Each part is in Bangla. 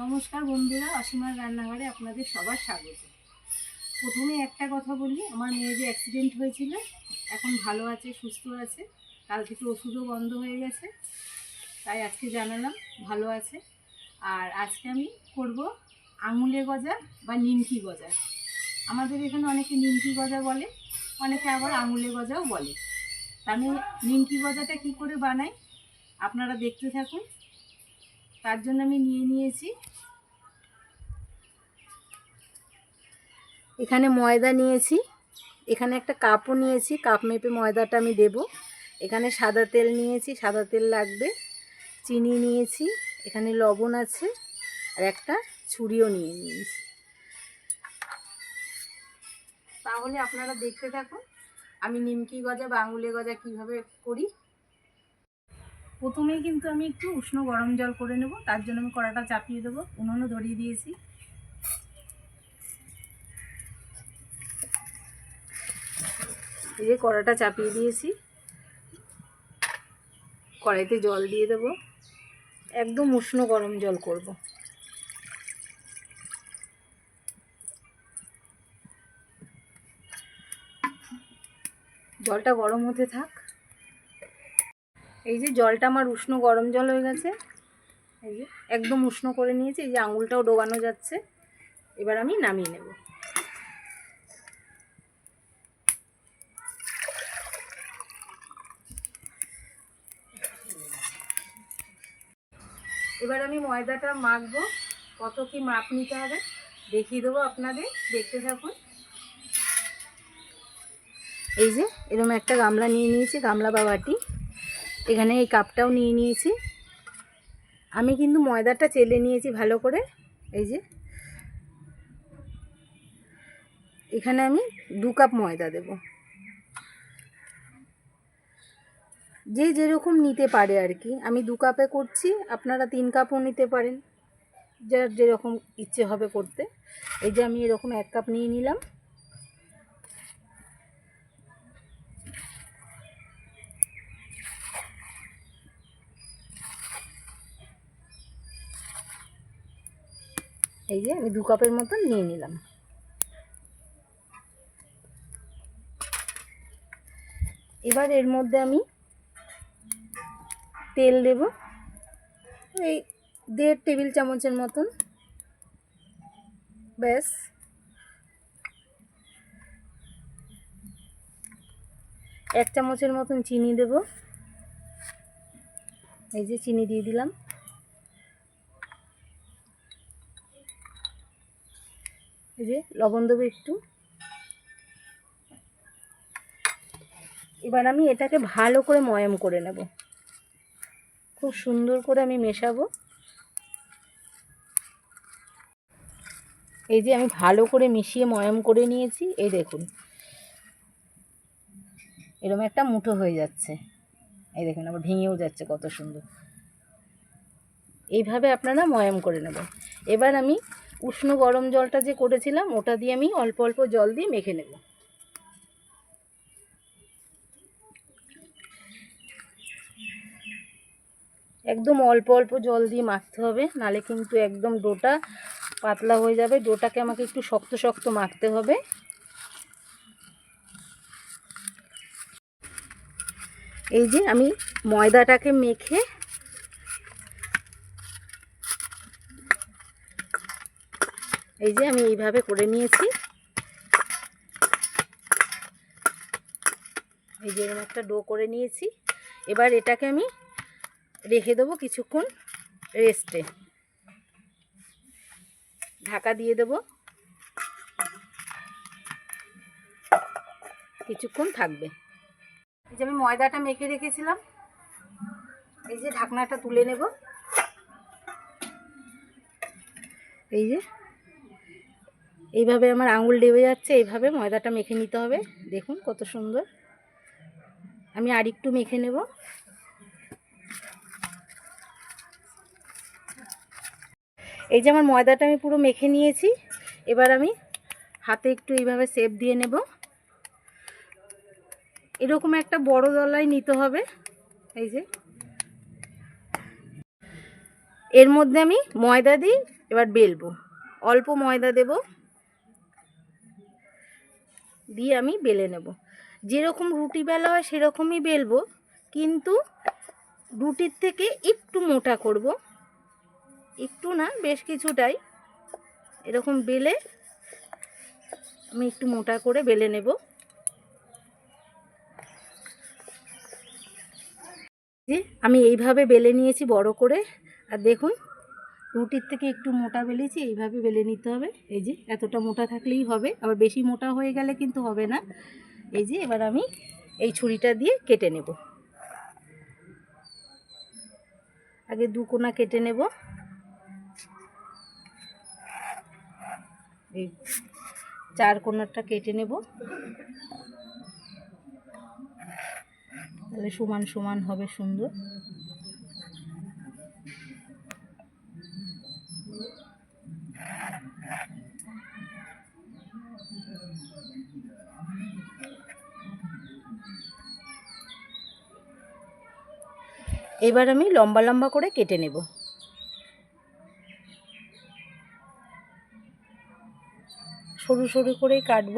নমস্কার বন্ধুরা, অসীমার রান্নাঘরে আপনাদের সবার স্বাগত। প্রথমে একটা কথা বলি, আমার মেয়ে যে অ্যাক্সিডেন্ট হয়েছিল, এখন ভালো আছে, সুস্থ আছে, কাল থেকে ওষুধও বন্ধ হয়ে গেছে, তাই আজকে জানালাম ভালো আছে। আর আজকে আমি করব আঙুলে গজা বা নিমকি গজা। আমাদের এখানে অনেকে নিমকি গজা বলে, অনেকে আবার আঙুলে গজাও বলে। তা আমি নিমকি গজাটা কি করে বানাই, আপনারা দেখতে থাকুন। তার জন্য আমি নিয়ে নিয়েছি। এখানে ময়দা নিয়েছি। এখানে একটা কাপও নিয়েছি। কাপ মেপে ময়দাটা আমি দেব। এখানে সাদা তেল নিয়েছি। সাদা তেল লাগবে। চিনি নিয়েছি। এখানে লবণ আছে। আর একটা ছুরিও নিয়ে নিয়েছি। তাহলে আপনারা দেখতে থাকুন। আমি নিমকি গজা বা গজা কীভাবে করি। প্রথমেই কিন্তু আমি একটু উষ্ণ গরম জল করে নেব, তার জন্য আমি কড়াটা চাপিয়ে দেবো, উনুনও ধরিয়ে দিয়েছি। এই যে কড়াটা চাপিয়ে দিয়েছি। কড়াইতে জল দিয়ে দেবো। একদম উষ্ণ গরম জল করব। জলটা গরম হতে থাক। এই যে জলটা আমার উষ্ণ গরম জল হয়ে গেছে। এই যে একদম উষ্ণ করে নিয়েছি, এই যে আঙুলটাও ডোবানো যাচ্ছে। এবার আমি নামিয়ে নেব। এবার আমি ময়দাটা মাখবো। কত কি মাপ নিতে হবে দেখিয়ে দেবো আপনাদের। দেখতে থাকুন। এই যে এরকম একটা গামলা নিয়ে নিয়েছি, গামলা বা বাটি। এখানে এই কাপটাও নিয়ে নিয়েছি। আমি কিন্তু ময়দাটা চেলে নিয়েছি ভালো করে। এই যে। এখানে আমি দু কাপ ময়দা দেব। যে যেরকম নিতে পারে আর কি। আমি দু কাপে করছি, আপনারা তিন কাপও নিতে পারেন। যার যেরকম ইচ্ছে হবে করতে। এই যে আমি এরকম এক কাপ নিয়ে নিলাম। এই যে আমি দু কাপের মতন নিয়ে নিলাম। এবার এর মধ্যে আমি তেল দেব। এই দেড় টেবিল চামচের মতন। ব্যাস। এক চামচের মতন চিনি দেব। এই যে চিনি দিয়ে দিলাম। এই যে লবণ দেবো একটু। এবার আমি এটাকে ভালো করে ময়াম করে নেব। খুব সুন্দর করে আমি মেশাবো। এই যে আমি ভালো করে মিশিয়ে ময়াম করে নিয়েছি, এই দেখুন। এরকম একটা মুঠো হয়ে যাচ্ছে। এই দেখুন আবার ভেঙেও যাচ্ছে কত সুন্দর। এইভাবে আপনারা ময়াম করে নেবেন। এবার আমি উষ্ণ গরম জলটা যে করেছিলাম, ওটা দিয়ে আমি অল্প অল্প জল দিয়ে মেখে নেব। একদম অল্প অল্প জল দিয়ে মাখতে হবে, নালে কিন্তু একদম ডোটা পাতলা হয়ে যাবে। ডোটাকে আমাকে একটু শক্ত শক্ত মাখতে হবে। এই যে আমি ময়দাটাকে মেখে এই যে আমি এইভাবে করে নিয়েছি। এই যে এরকম একটা ডো করে নিয়েছি। এবার এটাকে আমি রেখে দেবো কিছুক্ষণ রেস্টে। ঢাকা দিয়ে দেবো। কিছুক্ষণ থাকবে। এই যে আমি ময়দাটা মেখে রেখেছিলাম। এই যে ঢাকনাটা তুলে নেব। এই যে এইভাবে আমার আঙুল ডেবে যাচ্ছে, এইভাবে ময়দাটা মেখে নিতে হবে। দেখুন কত সুন্দর। আমি আরেকটু মেখে নেব। এই যে আমার ময়দাটা আমি পুরো মেখে নিয়েছি, এবার আমি হাতে একটু এইভাবে সেপ দিয়ে নেব। এরকম একটা বড় দলাই নিতে হবে। এই যে। এর মধ্যে আমি ময়দা দিই, এবার বেলবো। অল্প ময়দা দেব। দিয়ে আমি বেলে নেব। যেরকম রুটি বেলা হয় সেরকমই বেলবো, কিন্তু রুটির থেকে একটু মোটা করব। একটু না, বেশ কিছুটাই। এরকম বেলে আমি একটু মোটা করে বেলে নেব। আমি এইভাবে বেলে নিয়েছি বড় করে। আর দেখুন রুটির থেকে একটু মোটা বেলেছি, এইভাবে বেলে নিতে হবে। এই যে, এতটা মোটা থাকলেই হবে। আবার বেশি মোটা হয়ে গেলে কিন্তু হবে না। এই যে, এবার আমি এই ছুরিটা দিয়ে কেটে নেব। আগে দু কোনা কেটে নেব। এই চার কোনারটা কেটে নেব। তাহলে সমান সমান হবে সুন্দর। এবার আমি লম্বা লম্বা করে কেটে নেব। সরু সরু করেই কাটব।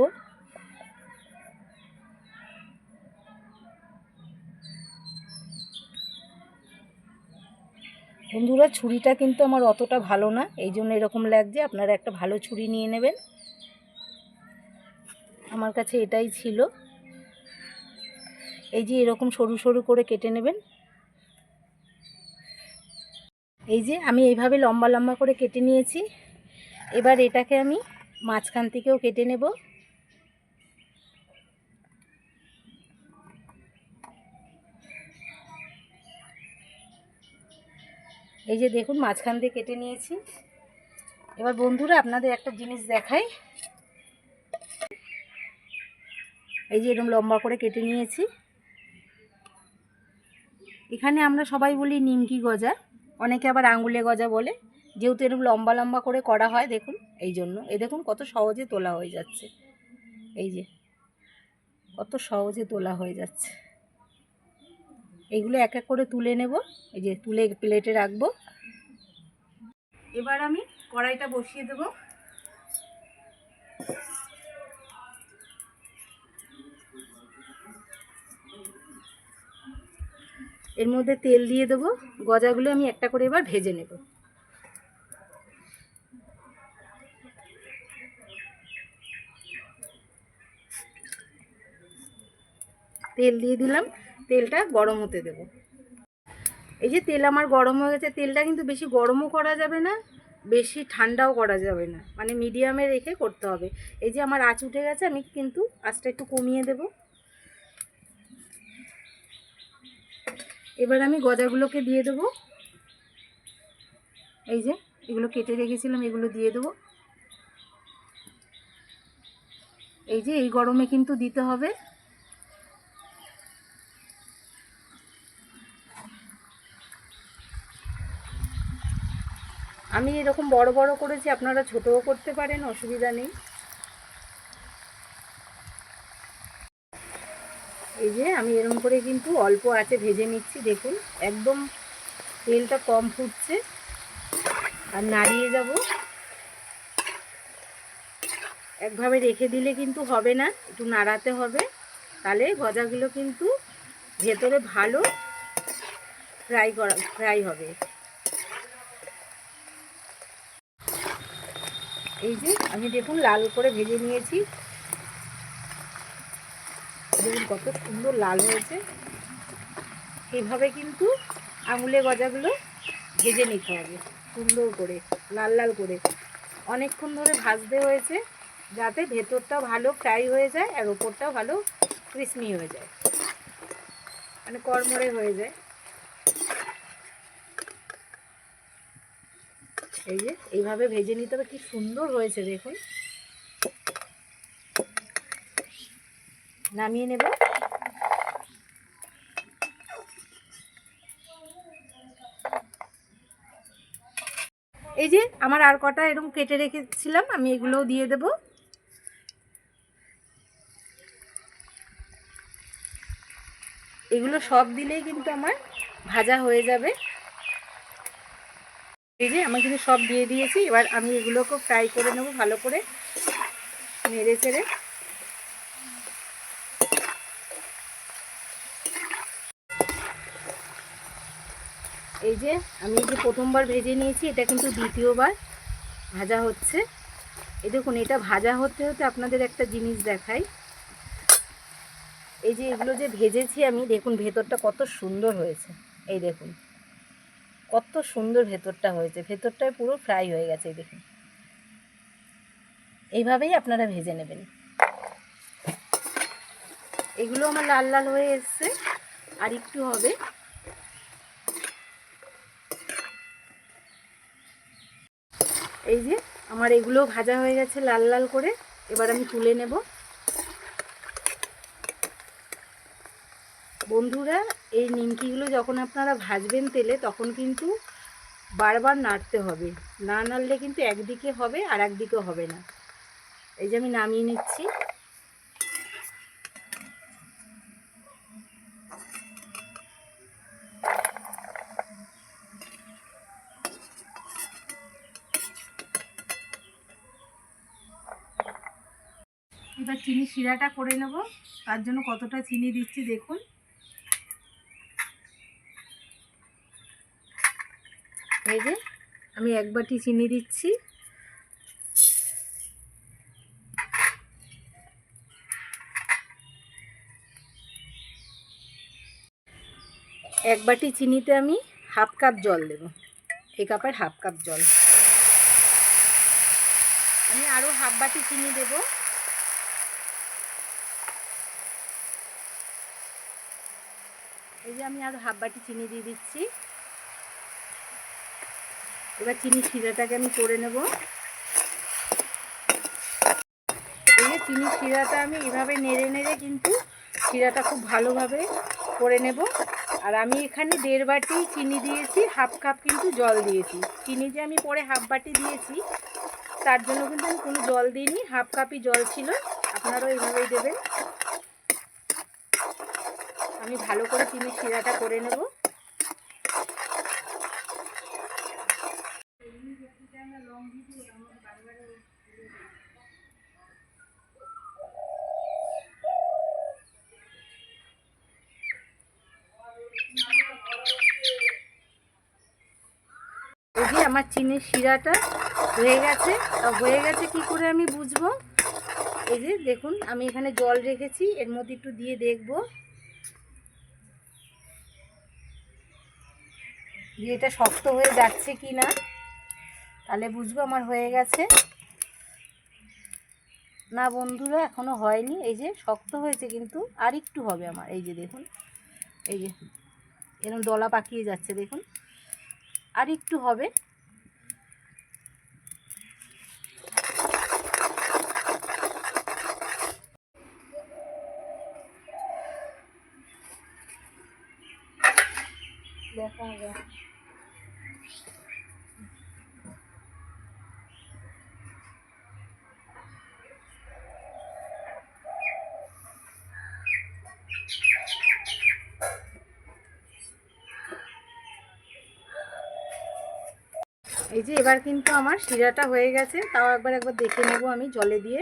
বন্ধুরা, ছুরিটা কিন্তু আমার অতটা ভালো না, এই জন্য এরকম লাগছে। আপনারা একটা ভালো ছুরি নিয়ে নেবেন। আমার কাছে এটাই ছিল। এই যে এরকম সরু সরু করে কেটে নেবেন। এই যে আমি এইভাবে লম্বা লম্বা করে কেটে নিয়েছি। এবার এটাকে আমি মাঝখান থেকেও কেটে নেব। এই যে দেখুন, মাঝখান দিয়ে কেটে নিয়েছি। এবার বন্ধুরা, আপনাদের একটা জিনিস দেখাই। এই যে এরকম লম্বা করে কেটে নিয়েছি। এখানে আমরা সবাই বলি নিমকি গজা। অনেকে আবার আঙুলে গজা বলে। যেহেতু এরকম লম্বা লম্বা করে করা হয়, দেখুন, এই জন্য। এই দেখুন, কত সহজে তোলা হয়ে যাচ্ছে। এই যে, কত সহজে তোলা হয়ে যাচ্ছে। এইগুলো এক এক করে তুলে নেব। এই যে, তুলে প্লেটে রাখব। এবার আমি কড়াইটা বসিয়ে দেব। এর মধ্যে তেল দিয়ে দেবো। গজাগুলো আমি একটা করে এবার ভেজে নেব। তেল দিয়ে দিলাম। তেলটা গরম হতে দেব। এই যে তেল আমার গরম হয়ে গেছে, তেলটা কিন্তু বেশি গরমও করা যাবে না, বেশি ঠান্ডাও করা যাবে না। মানে মিডিয়ামে রেখে করতে হবে। এই যে আমার আঁচ উঠে গেছে, আমি কিন্তু আঁচটা একটু কমিয়ে দেব। এবার আমি গজাগুলোকে দিয়ে দেব। এই যে, এগুলো কেটে রেখেছিলাম, এগুলো দিয়ে দেবো। এই যে, এই গরমে কিন্তু দিতে হবে। আমি এরকম বড় বড় করেছি, আপনারা ছোটও করতে পারেন, অসুবিধা নেই। এই যে আমি এরকম করে কিন্তু অল্প আছে ভেজে নিচ্ছি, দেখুন। একদম তেলটা কম ফুটছে। আর নাড়িয়ে যাব। একভাবে রেখে দিলে কিন্তু হবে না, একটু নাড়াতে হবে। তাহলে গজাগুলো কিন্তু ভেতরে ভালো ফ্রাই করা, ফ্রাই হবে। এই যে আমি দেখুন লাল করে ভেজে নিয়েছি। দেখুন কত সুন্দর লাল হয়েছে। এইভাবে কিন্তু আঙুলে গজাগুলো ভেজে নিতে হবে, সুন্দর করে, লাল লাল করে। অনেকক্ষণ ধরে ভাজতে হয়েছে, যাতে ভেতরটাও ভালো ফ্রাই হয়ে যায় আর ওপরটাও ভালো ক্রিসমি হয়ে যায়। মানে কড়মড়ে হয়ে যায়। এই যে, এইভাবে ভেজে নিতে হবে, কি সুন্দর হয়েছে দেখুন। নামিয়ে নেব। এই যে আমার আর কটা এরকম কেটে রেখেছিলাম, আমি এগুলোও দিয়ে দেব। এগুলো সব দিলেই কিন্তু আমার ভাজা হয়ে যাবে। এই যে আমি কিন্তু সব দিয়ে দিয়েছি, এবার আমি এগুলোকে ফ্রাই করে নেব ভালো করে, নেড়ে চেড়ে। এই যে আমি যে প্রথমবার ভেজে নিয়েছি, এটা কিন্তু দ্বিতীয়বার ভাজা হচ্ছে। এই দেখুন, এটা ভাজা হতে হতে আপনাদের একটা জিনিস দেখাই। এই যে এগুলো যে ভেজেছি আমি, দেখুন ভেতরটা কত সুন্দর হয়েছে। এই দেখুন, কত সুন্দর ভেতরটা হয়েছে। ভেতরটায় পুরো ফ্রাই হয়ে গেছে, এই দেখুন। এইভাবেই আপনারা ভেজে নেবেন। এগুলো আমার লাল লাল হয়ে এসছে, আর একটু হবে। এই যে, আমার এগুলো ভাজা হয়ে গেছে লাল লাল করে। এবার আমি তুলে নেব। বন্ধুরা, এই নিমকিগুলো যখন আপনারা ভাজবেন তেলে, তখন কিন্তু বারবার নাড়তে হবে। না নাড়লে কিন্তু একদিকে হবে আর একদিকে হবে না। এই যে আমি নামিয়ে নিচ্ছি। শিরাটা করে নেব। তার জন্য কতটা চিনি দিচ্ছি দেখুন। এই যে, আমি এক বাটি চিনি দিচ্ছি। এক বাটি চিনিতে আমি হাফ কাপ জল দেব। এই কাপের হাফ কাপ জল। আমি আরও হাফ বাটি চিনি দেবো। এই যে আমি আর হাফ বাটি চিনি দিয়ে দিচ্ছি। এবার চিনি শিরাটাকে আমি করে নেব। এই যে চিনি শিরাটা আমি এভাবে নেড়ে নেড়ে কিন্তু শিরাটা খুব ভালোভাবে করে নেব। আর আমি এখানে দেড় বাটি চিনি দিয়েছি হাফ কাপ কিন্তু জল দিয়েছি। চিনি যে আমি পরে হাফ বাটি দিয়েছি, তার জন্য কিন্তু আমি কোনো জল দিইনি হাফ কাপই জল ছিল। আপনারাও এইভাবেই দেবেন। আমি ভালো করে চিনি শিরাটা করে নেব। আমার চিনির শিরাটা হয়ে গেছে। হয়ে গেছে কি করে আমি বুঝব? এই যে দেখুন, আমি এখানে জল রেখেছি, এর মধ্যে একটু দিয়ে দেখব। যে এটা শক্ত হয়ে যাচ্ছে কি না, তাহলে বুঝব আমার হয়ে গেছে। না বন্ধুরা এখনও হয়নি, এই যে শক্ত হয়েছে কিন্তু আর একটু হবে আমার, এই যে দেখুন, এই যে এরকম দলা পাকিয়ে যাচ্ছে, দেখুন, আর একটু হবে। দেখা যাক এই যে এবার কিন্তু আমার শিরাটা হয়ে গেছে, তাও একবার একবার দেখে নেব আমি জলে দিয়ে।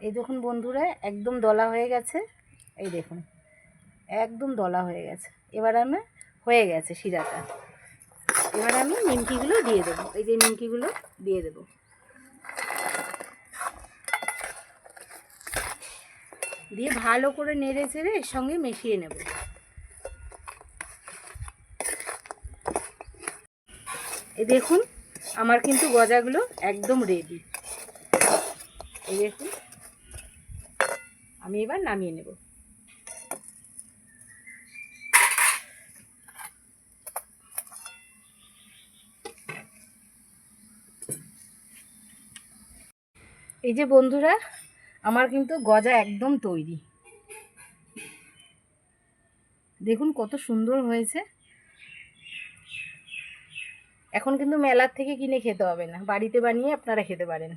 এই দেখুন বন্ধুরা, একদম দলা হয়ে গেছে। এই দেখুন, একদম দলা হয়ে গেছে। এবার আমি, হয়ে গেছে শিরাটা। এবার আমি নিমকিগুলো দিয়ে দেবো। এই যে নিমকিগুলো দিয়ে দেবো। দিয়ে ভালো করে নেড়ে চেড়ে এর সঙ্গে মিশিয়ে নেব। এই দেখুন, আমার কিন্তু গজাগুলো একদম রেডি এই দেখুন, আমি এবার নামিয়ে নেব। এই যে বন্ধুরা আমার কিন্তু গজা একদম তৈরি। দেখুন কত সুন্দর হয়েছে। এখন কিন্তু মেলার থেকে কিনে খেতে হবে না, বাড়িতে বানিয়ে আপনারা খেতে পারেন।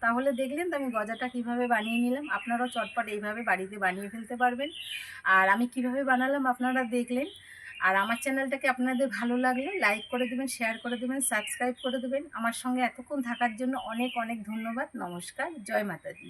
তাহলে দেখলেন তো আমি গজাটা কীভাবে বানিয়ে নিলাম। আপনারাও চটপট এইভাবে বাড়িতে বানিয়ে ফেলতে পারবেন। আর আমি কীভাবে বানালাম আপনারা দেখলেন। আর আমার চ্যানেলটাকে আপনাদের ভালো লাগলে লাইক করে দেবেন, শেয়ার করে দেবেন, সাবস্ক্রাইব করে দেবেন। আমার সঙ্গে এতক্ষণ থাকার জন্য অনেক অনেক ধন্যবাদ। নমস্কার। জয় মাতাদি